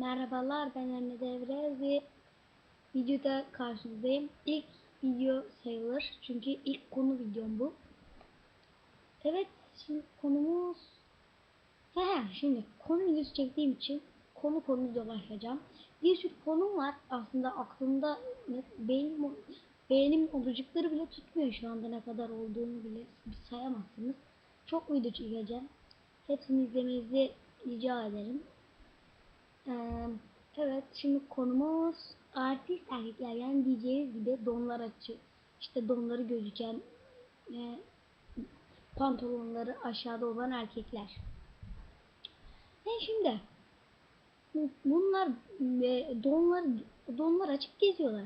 Merhabalar ben Emre Devre ve videoda karşınızdayım. İlk video sayılır çünkü ilk konu videom bu. Evet şimdi konumuz... He şimdi konu videosu çektiğim için konu konu dolaşacağım. Bir sürü konum var aslında aklımda benim beğenim olacakları bile tutmuyor şu anda ne kadar olduğunu bile sayamazsınız. Çok video çekeceğim. Hepsini izlemenizi rica ederim. Ee, evet şimdi konumuz artist erkekler yani diyeceğiniz gibi donlar açık işte donları gözüken e, pantolonları aşağıda olan erkekler. E şimdi bu- bunlar e, donlar donlar açık geziyorlar.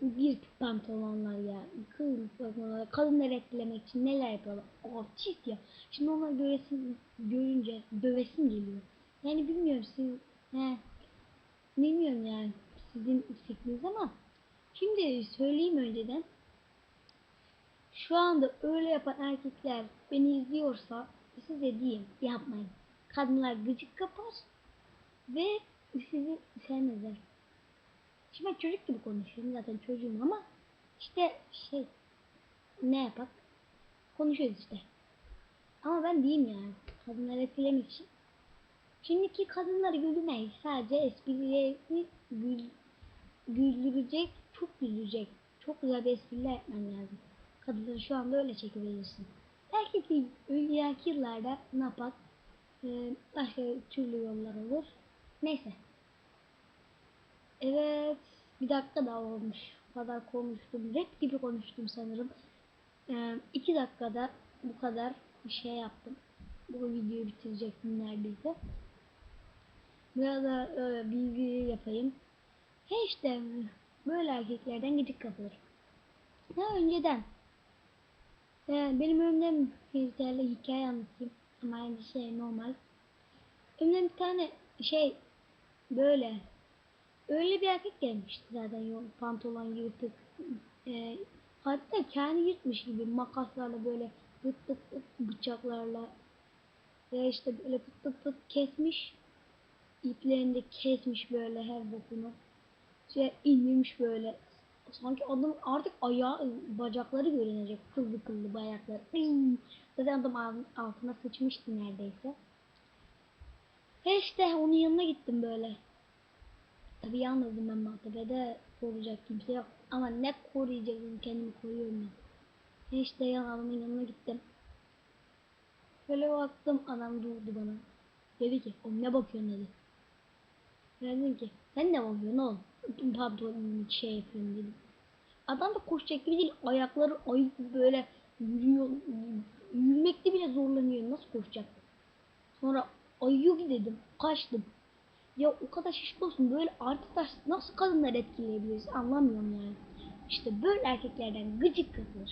Bir pantolonlar ya, kız pantolonlar, kadınları etkilemek için neler yapıyorlar? Artist ya. Şimdi onları göresin, görünce dövesim geliyor. Yani bilmiyorum siz, he, bilmiyorum yani sizin fikriniz ama şimdi söyleyeyim önceden. Şu anda öyle yapan erkekler beni izliyorsa size diyeyim yapmayın. Kadınlar gıcık kapar ve sizi sevmezler. Şimdi ben çocuk gibi konuşuyorum zaten çocuğum ama işte şey ne yapak konuşuyoruz işte. Ama ben diyeyim yani kadınları etkilemek için. Şimdiki kadınları güldürmeyin sadece esprileri gül, güldürecek, çok güldürecek. Çok güzel bir espriler yapman lazım. Kadınları şu anda öyle çekiverirsin. Belki ki ileriki yıllarda ne yapak? Ee, başka türlü yollar olur. Neyse. Evet. Bir dakika daha olmuş. Bu kadar konuştum. Rap gibi konuştum sanırım. Ee, iki dakikada bu kadar bir şey yaptım. Bu videoyu bitirecektim neredeyse. Biraz da e, yapayım. He işte böyle erkeklerden gıcık kapılır. Ya önceden e, benim önümden bir tane hikaye anlatayım. Ama aynı şey normal. Önümden bir tane şey böyle öyle bir erkek gelmişti zaten yol pantolon yırtık. E, hatta kendi yırtmış gibi makaslarla böyle pıt pıt pıt bıçaklarla ve işte böyle pıt pıt pıt kesmiş iplerini de kesmiş böyle her bokunu. Şey indirmiş böyle. Sanki adam artık ayağı, bacakları görünecek. Kıllı kıllı bayakları. Iy! Zaten adam al- altına sıçmıştı neredeyse. He işte onun yanına gittim böyle. Tabii yalnızdım ben Maltepe'de koruyacak kimse yok. Ama ne koruyacaksın kendimi koruyorum ben. He işte yan adamın yanına gittim. Böyle baktım adam durdu bana. Dedi ki oğlum ne bakıyorsun dedi. Dedim ki sen ne bakıyorsun oğlum? Pardon şey yapıyorum dedim. Adam da koşacak gibi değil. Ayakları ayıp böyle yürüyor. Yürümekte bile zorlanıyor. Nasıl koşacak? Sonra ayıyor dedim. Kaçtım. Ya o kadar şişkosun böyle artık nasıl kadınlar etkileyebiliriz anlamıyorum yani. İşte böyle erkeklerden gıcık kapılır.